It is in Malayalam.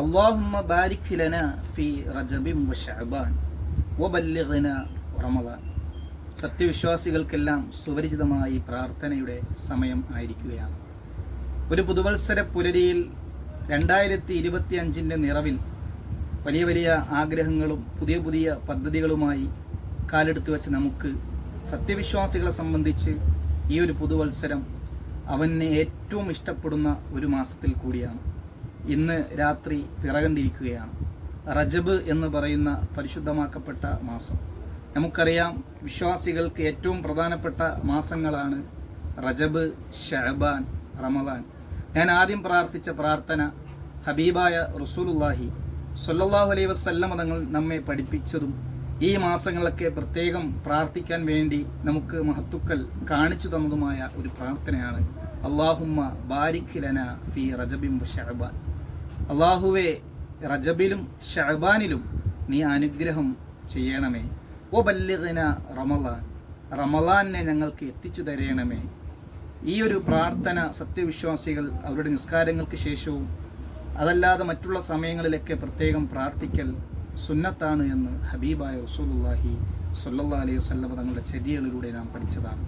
അള്ളാഹുമ്മ ബാരിക് ലന ഫി റജബിം വ ശഅബാൻ വബല്ലിഗ്ന റമദാൻ. സത്യവിശ്വാസികൾക്കെല്ലാം സുപരിചിതമായ പ്രാർത്ഥനയുടെ സമയം ആയിരിക്കുകയാണ്. ഒരു പുതുവത്സര പുലരിയിൽ രണ്ടായിരത്തി ഇരുപത്തി അഞ്ചിന്റെ നിറവിൽ വലിയ വലിയ ആഗ്രഹങ്ങളും പുതിയ പുതിയ പദ്ധതികളുമായി കാലെടുത്തു വെച്ച് നമുക്ക് സത്യവിശ്വാസികളെ സംബന്ധിച്ച് ഈ ഒരു പുതുവത്സരം അവനെ ഏറ്റവും ഇഷ്ടപ്പെടുന്ന ഒരു മാസത്തിൽ കൂടിയാണ്. ഇന്ന് രാത്രി പിറകണ്ടിരിക്കുകയാണ്. റജബ് എന്ന് പറയുന്ന പരിശുദ്ധമാക്കപ്പെട്ട മാസം. നമുക്കറിയാം വിശ്വാസികൾക്ക് ഏറ്റവും പ്രധാനപ്പെട്ട മാസങ്ങളാണ് റജബ് ഷഹബാൻ റമദാൻ. ഞാൻ ആദ്യം പ്രാർത്ഥിച്ച പ്രാർത്ഥന ഹബീബായ റസൂലുല്ലാഹി സല്ലല്ലാഹു അലൈഹി വസ്ല്ലം തങ്ങൾ നമ്മെ പഠിപ്പിച്ചതും ഈ മാസങ്ങളൊക്കെ പ്രത്യേകം പ്രാർത്ഥിക്കാൻ വേണ്ടി നമുക്ക് മഹത്തുക്കൾ കാണിച്ചു തന്നതുമായ ഒരു പ്രാർത്ഥനയാണ്. അള്ളാഹുമ്മ ബാരിഖ് ലന ഫി റജബിം ഷഹബാൻ അള്ളാഹുവെ റജബിലും ഷഹബാനിലും നീ അനുഗ്രഹം ചെയ്യണമേ. ഓ ബല്ലിഗന റമലാൻ റമലാനെ ഞങ്ങൾക്ക് എത്തിച്ചു തരയണമേ ഈ ഒരു പ്രാർത്ഥന സത്യവിശ്വാസികൾ അവരുടെ നിസ്കാരങ്ങൾക്ക് ശേഷവും അതല്ലാതെ മറ്റുള്ള സമയങ്ങളിലൊക്കെ പ്രത്യേകം പ്രാർത്ഥിക്കൽ സുന്നത്താണ് എന്ന് ഹബീബായ റസൂലുള്ളാഹി സ്വല്ലല്ലാഹി അലൈഹി വസല്ലം തങ്ങളുടെ ചര്യകളിലൂടെ നാം പഠിച്ചതാണ്.